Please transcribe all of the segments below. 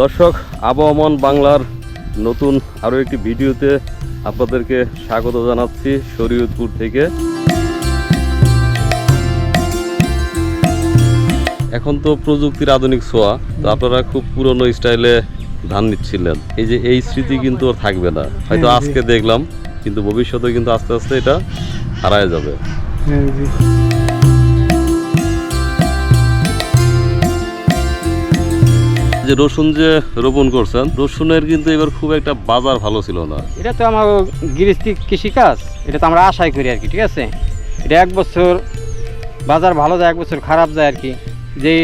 দর্শক আবহমান বাংলার নতুন আরও একটি ভিডিওতে আপনাদেরকে স্বাগত জানাচ্ছি শরীয়তপুর থেকে। এখন তো প্রযুক্তির আধুনিক ছোঁয়া তো আপনারা খুব পুরনো স্টাইলে ধান নিচ্ছিলেন। এই যে এই স্মৃতি কিন্তু আর থাকবে না। হয়তো হ্যাঁ, আজকে দেখলাম কিন্তু ভবিষ্যতে কিন্তু আস্তে আস্তে এটা হারায় যাবে। হ্যাঁ যে রসুন যে রোপণ করছেন রসুনের কিন্তু এবার খুব একটা বাজার ভালো ছিল না। এটা তো আমার গৃহস্থী কৃষিকাজ এটা তো আমরা আশাই করি আর কি ঠিক আছে? এটা এক বছর বাজার ভালো যায় এক বছর খারাপ যায় আর কি। যে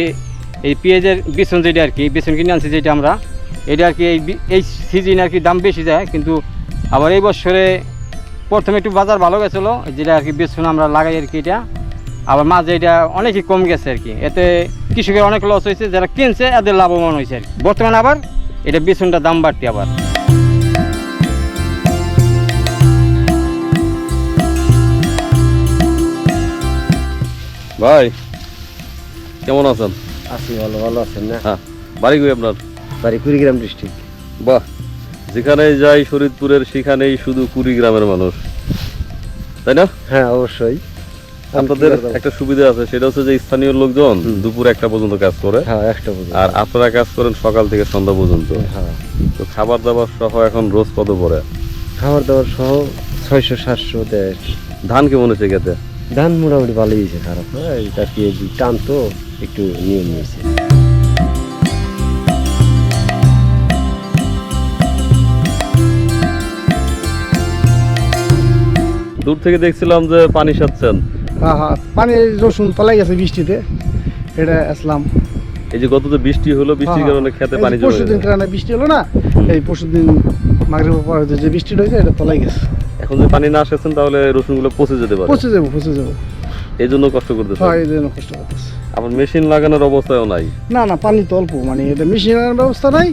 এই পেঁয়াজের বেসন যেটা আর কি, বেসন কিনে আনছি যেটা আমরা, এটা আর কি এই এই সিজন আর কি দাম বেশি যায়, কিন্তু আবার এই বছরে প্রথমে একটু বাজার ভালো গেছিল, যেটা আর কি বেসন আমরা লাগাই আর কি এটা। আবার মাঝে এটা অনেকই কম গেছে আর কি। এতে কৃষকের অনেক লস হয়েছে, যারা কিনছে এদের লাভবান হয়েছে আর কি। বর্তমানে আবার এটা বেসনটা দাম বাড়তি আবার। ভাই কেমন আছেন? আছি ভালো ভালো আছেন না? হ্যাঁ বাড়ি কই আপনার? বাড়ি কুড়িগ্রাম ডিস্ট্রিক্ট বাহ যেখানে যাই ফরিদপুরের সেখানেই শুধু কুড়িগ্রামের মানুষ। তাই না? হ্যাঁ অবশ্যই। আপনাদের একটা সুবিধা আছে সেটা হচ্ছে যে স্থানীয় লোকজন দুপুর একটা পর্যন্ত কাজ করে। হ্যাঁ একটা পর্যন্ত। আর আপনারা কাজ করেন সকাল থেকে সন্ধ্যা পর্যন্ত। হ্যাঁ। তো খাবার দাবার সহ এখন রোজ কত পড়ে? খাবার দাবার সহ ছয়শো সাতশো দেয় ধান কেমন হয়েছে গেতে ধান মোটামুটি ভালোই হয়েছে খারাপ। না এটা পেঁয়াজি টান তো? একটু নিয়ম নিয়েছে। দূর থেকে দেখছিলাম যে পানি সাচ্ছেন হ্যাঁ হ্যাঁ পানি রসুন তলাই গেছে বৃষ্টিতে এটা আসলাম। এই যে গত যে বৃষ্টি হলো বৃষ্টির হ্যাঁ, কারণে খেতে পানি জমে পরশু দিন কারণে বৃষ্টি হলো না এই পরশু দিন মাগরিব পরে যে- যে বৃষ্টিটা হয়েছে এটা তলাই গেছে। এখন যে পানি না আসেছেন তাহলে রসুনগুলো পচে যেতে পারে। পচে যাব পচে যাব। এই জন্য কষ্ট করতেছে হয় এই জন্য কষ্ট করতেছে। আবার মেশিন লাগানোর অবস্থাও নাই? না না পানি তো অল্প মানে এটা লাগানোর ব্যবস্থা নাই।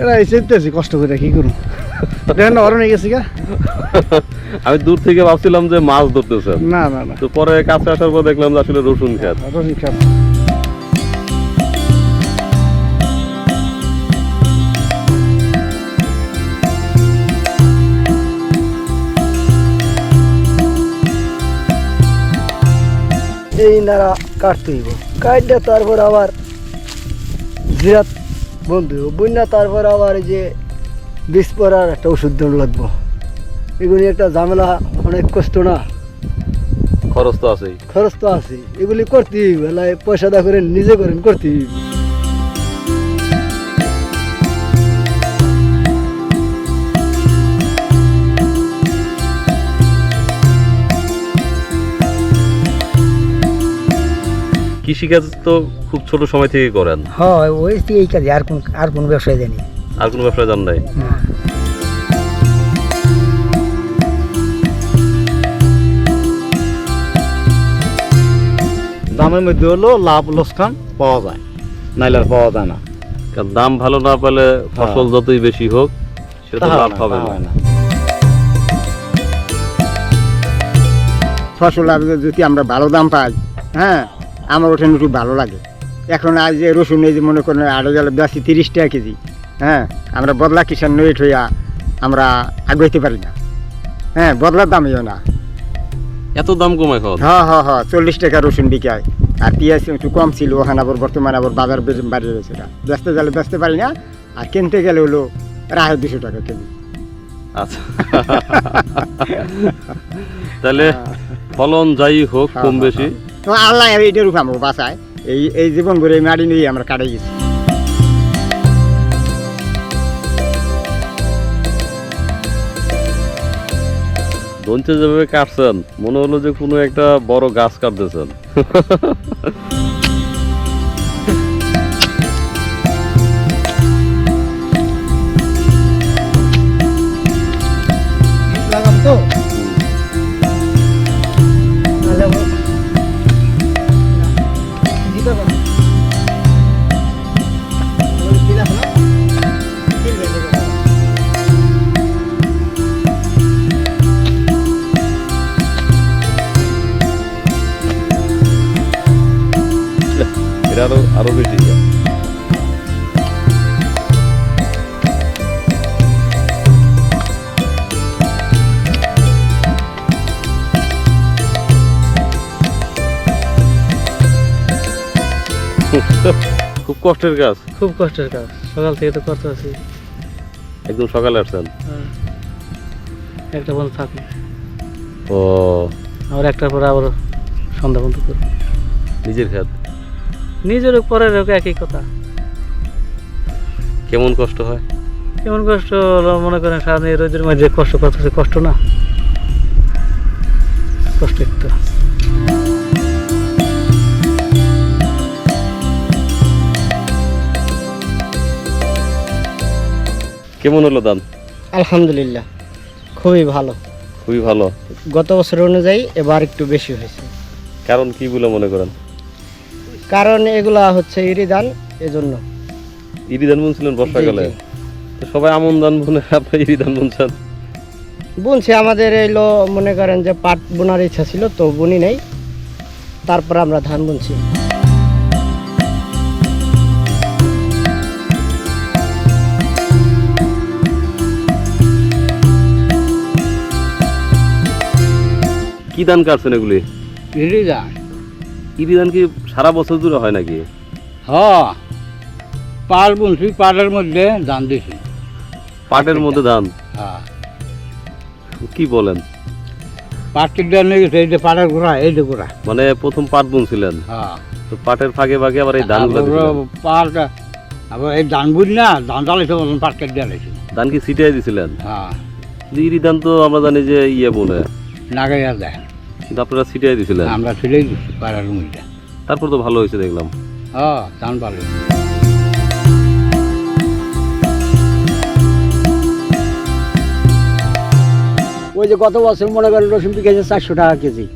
এটা এই চেতেছি কষ্ট করে কি করুন দেখেন না অরণে গেছি গা। আমি দূর থেকে ভাবছিলাম যে মাছ ধরতেছে না না না। তো পরে কাছে আসার পর দেখলাম যে আসলে রসুন খেত। রসুন খাব এই নাড়া কাটতে হইব কাটলে তারপর আবার জিরাত বন্ধ হইব। বন্যা তারপর আবার যে বিষ পড়ার একটা ওষুধ দেওয়া লাগবো। এগুলি একটা ঝামেলা অনেক কষ্ট না? খরচ তো আছেই। খরচ তো আছে এগুলি করতেই হইব। পয়সা দা করে নিজে করেন করতে কৃষিকাজ তো খুব ছোট সময় থেকে করেন। হয় ওই এই কাজে আর কোন আর কোন ব্যবসায় জানি আর কোনো ব্যবসা জান নাই? দামের মধ্যে হলো লাভ লোকসান পাওয়া যায় নাইলে আর পাওয়া যায় না। কারণ দাম ভালো না পেলে ফসল যতই বেশি হোক সেটা লাভ হবে না। না। ফসল আর যদি আমরা ভালো দাম পাই হ্যাঁ আমার ওঠেন একটু ভালো লাগে। এখন আজ যে রসুন এই যে মনে করেন আড়ে গেলে বেশি তিরিশ টাকা কেজি হ্যাঁ আমরা বদলা কিষান নইট হইয়া আমরা আগাইতে পারি না। হ্যাঁ বদলার দামিও না। এত দাম কম এখন হ্যাঁ হ্যাঁ হ্যাঁ চল্লিশ টাকা রসুন বিকায়। আর পেঁয়াজ একটু কম ছিল ওখানে আবার বর্তমানে আবার বাজার বাড়িয়ে গেছে না বেচতে গেলে বেচতে পারি না আর কিনতে গেলে হলো রাহে দুশো টাকা কেজি। আচ্ছা। তাহলে ফলন যাই হোক হ্যাঁ, কম হ্যাঁ, বেশি। আল্লাহ এইটার উপর আমার বাসায় এই এই জীবন ভরে মারি নিয়ে আমরা কাটাই গেছি। ধনছে যেভাবে কাটছেন, মনে হলো যে কোনো একটা বড় গাছ কাটতেছেন। এটা আরও আরও বেশি খুব কষ্টের কাজ। খুব কষ্টের কাজ। সকাল থেকে তো করতে আছি একদম সকালে আসছেন? একটা বন্ধু থাকি। ও। আবার একটার পরে আবার সন্ধ্যা বন্ধ করি। নিজের খেত। নিজের পরে একই কথা। কেমন কষ্ট হয়? কেমন কষ্ট হলো মনে করেন সারাদিন এই রোদের মধ্যে কষ্ট করতেছে কষ্ট না? কষ্ট একটু। কেমন হলো দাম? আলহামদুলিল্লাহ খুবই ভালো। খুবই ভালো। গত বছর অনুযায়ী এবার একটু বেশি হয়েছে। কারণ কি বলে মনে করেন? কারণ এগুলা হচ্ছে ইরিদান এজন্য। ইরিধান বুনছিলেন বর্ষাকালে? সবাই আমন ধান বুনে আপনি ইরিধান বুনছেন? বুনছি আমাদের এলো মনে করেন যে পাট বোনার ইচ্ছা ছিল তো বুনি নেই। তারপর আমরা ধান বুনছি। কি ধান কাটছেন এগুলি? ইলিদান ইরিধান কি সারা বছর জুড়ে হয় নাকি? হ্যাঁ পাল বুনছি পালের মধ্যে ধান দিছি। পাটের মধ্যে ধান? হ্যাঁ। কি বলেন? পাট কেটে নিয়ে গেছে এই যে পাটের গোড়া এই যে গোড়া। মানে প্রথম পাট বুনছিলেন? হ্যাঁ। তো পাটের ফাঁকে ফাঁকে আবার এই ধানগুলো পাট আবার এই ধান বুঝ না ধান চালাইছে মতন পাট কেটে দিয়েছি। ধান কি ছিটিয়ে দিছিলেন? হ্যাঁ। ইরি ধান তো আমরা জানি যে ইয়ে বলে নাগাইয়া দেয়। কিন্তু আপনারা ছিটিয়ে দিছিলেন? আমরা ছেড়েই দিচ্ছি পাড়ার মধ্যে তারপর তো ভালো হয়েছে দেখলাম। হ্যাঁ ধান পালে ওই যে গত বছর মনে করেন রসুন বিকেছে চারশো টাকা কেজি।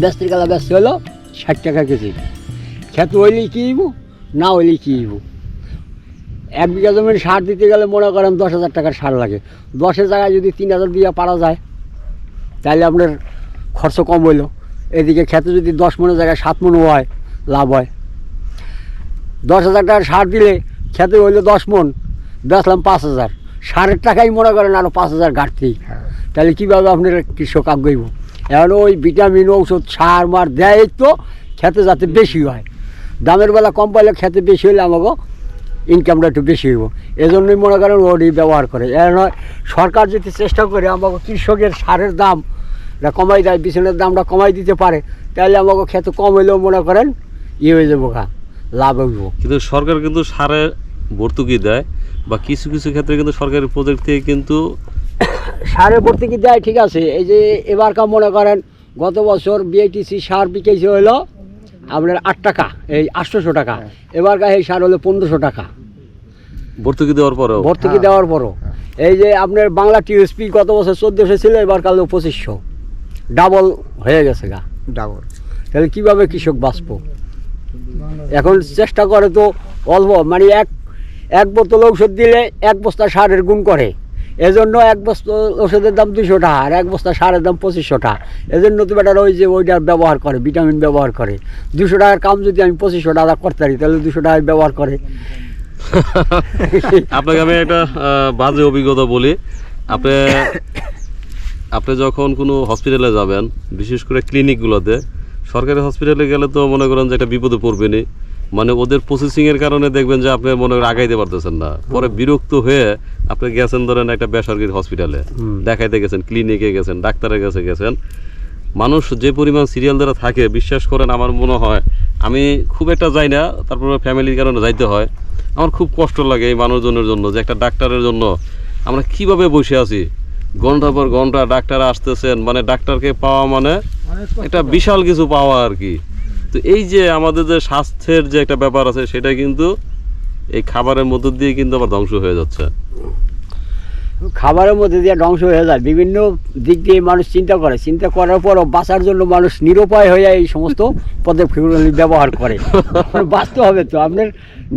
ব্যস্তির কালা ব্যস্ত হলো ষাট টাকা কেজি। খেত হইলেই কিনবো না হইলেই কিনবো এক বিঘা জমির সার দিতে গেলে মনে করেন দশ হাজার টাকার সার লাগে। দশের জায়গায় যদি তিন হাজার দিয়ে পারা যায় তাহলে আপনার খরচ কম হইল। এদিকে খেতে যদি দশ মনের জায়গায় সাত মন হয় লাভ হয়। দশ হাজার টাকার সার দিলে খেতে হইল দশ মন বেচলাম পাঁচ হাজার। সারের টাকাই মনে করেন আরও পাঁচ হাজার ঘাটতি। তাহলে কীভাবে আপনার কৃষক আগাইব এখন ওই ভিটামিন ঔষধ সার মার দেয় তো খেতে যাতে বেশি হয়। দামের বেলা কম পাইলে খেতে বেশি হলে আমাকে ইনকামটা একটু বেশি হইব। এজন্যই মনে করেন ওরই ব্যবহার করে। এর নয় সরকার যদি চেষ্টা করে আমাকে কৃষকের সারের দাম এটা কমাই দেয় বিছানের দামটা কমাই দিতে পারে। তাহলে আমাকে খেতে কম হইলেও মনে করেন ইয়ে হয়ে যাব গা লাভ হইব। কিন্তু সরকার কিন্তু সারে ভর্তুকি দেয় বা কিছু কিছু ক্ষেত্রে কিন্তু সরকারি প্রজেক্ট থেকে কিন্তু সারে ভর্তুকি দেয় ঠিক আছে। এই যে এবার এবারকার মনে করেন গত বছর বিআইটিসি সার বিকেছে হলো আপনার আট টাকা এই আটশোশো টাকা। এবারকার এই সার হলো পনেরোশো টাকা। ভর্তুকি দেওয়ার পরও? ভর্তুকি দেওয়ার পরও। এই যে আপনার বাংলা টিএসপি গত বছর চোদ্দোশো ছিল এবার কাল পঁচিশশো। ডাবল হয়ে গেছে গা। ডাবল। তাহলে কীভাবে কৃষক বাঁচবো? এখন চেষ্টা করে তো অল্প মানে এক এক বোতল ঔষধ দিলে এক বস্তা সারের গুণ করে। এজন্য এক বস্তা ওষুধের দাম দুশো টাকা আর এক বস্তা সারের দাম পঁচিশশো টাকা। এজন্য তো বেটার ওই যে ওইটার ব্যবহার করে ভিটামিন ব্যবহার করে। দুশো টাকার কাম যদি আমি পঁচিশশো টাকা করতে পারি তাহলে দুশো টাকায় ব্যবহার করে। আপনাকে আমি একটা বাজে অভিজ্ঞতা বলি। আপনি আপনি যখন কোনো হসপিটালে যাবেন বিশেষ করে ক্লিনিকগুলোতে সরকারি হসপিটালে গেলে তো মনে করেন যে একটা বিপদে পড়বেনি মানে ওদের প্রসেসিং এর কারণে দেখবেন যে আপনি মনে করেন আগাইতে পারতেছেন না। পরে বিরক্ত হয়ে আপনি গেছেন ধরেন একটা বেসরকারি হসপিটালে দেখাইতে গেছেন ক্লিনিকে গেছেন ডাক্তারের কাছে গেছেন। মানুষ যে পরিমাণ সিরিয়াল দ্বারা থাকে বিশ্বাস করেন আমার মনে হয় আমি খুব একটা যাই না তারপরে ফ্যামিলির কারণে যাইতে হয়। আমার খুব কষ্ট লাগে এই মানুষজনের জন্য যে একটা ডাক্তারের জন্য আমরা কীভাবে বসে আছি? ঘণ্টা পর ঘণ্টা ডাক্তার আসতেছেন মানে ডাক্তারকে পাওয়া মানে একটা বিশাল কিছু পাওয়া আর কি। তো এই যে আমাদের যে স্বাস্থ্যের যে একটা ব্যাপার আছে, সেটা কিন্তু এই খাবারের মধ্য দিয়ে কিন্তু আবার ধ্বংস হয়ে যাচ্ছে। খাবারের মধ্যে দিয়ে ধ্বংস হয়ে যায়। বিভিন্ন দিক দিয়ে মানুষ চিন্তা করে। চিন্তা করার পরও বাঁচার জন্য মানুষ নিরুপায় হয়ে এই সমস্ত পদক্ষেপগুলি ব্যবহার করে। বাঁচতে হবে তো। আপনার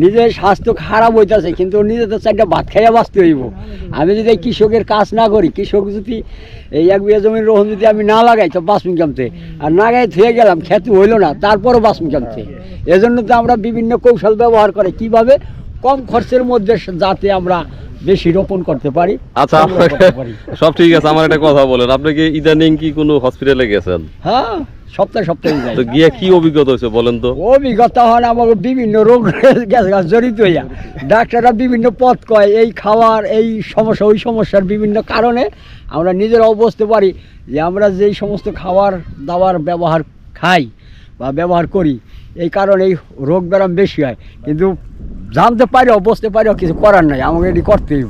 নিজের স্বাস্থ্য খারাপ হইতেছে, কিন্তু নিজে তো চারটা ভাত খাইয়া বাঁচতে হইব। আমি যদি কৃষকের কাজ না করি, কৃষক যদি এই এক বিঘা জমির রোহন যদি আমি না লাগাই, তো বাঁচমি কামতে? আর না গাই থুয়ে গেলাম, খেতে হইল না, তারপরও বাঁচমি কামতে? এজন্য তো আমরা বিভিন্ন কৌশল ব্যবহার করে। কীভাবে কম খরচের মধ্যে যাতে আমরা বেশি রোপণ করতে পারি আচ্ছা। সব ঠিক আছে আমার একটা কথা বলেন। আপনি কি ইদানিং কি কোনো হসপিটালে গেছেন? হ্যাঁ সপ্তাহে সপ্তাহে যাই। তো গিয়ে কি অভিজ্ঞতা হয়েছে বলেন তো? অভিজ্ঞতা হয় আমাকে বিভিন্ন রোগ গেছে জড়িত হইয়া। ডাক্তাররা বিভিন্ন পথ কয় এই খাওয়ার এই সমস্যা ওই সমস্যার বিভিন্ন কারণে আমরা নিজেরাও বুঝতে পারি যে আমরা যেই সমস্ত খাবার দাবার ব্যবহার খাই বা ব্যবহার করি এই কারণে এই রোগ ব্যায়াম বেশি হয়। কিন্তু জানতে পারো বুঝতে পারো কিছু করার নাই আমাকে এটি করতেই।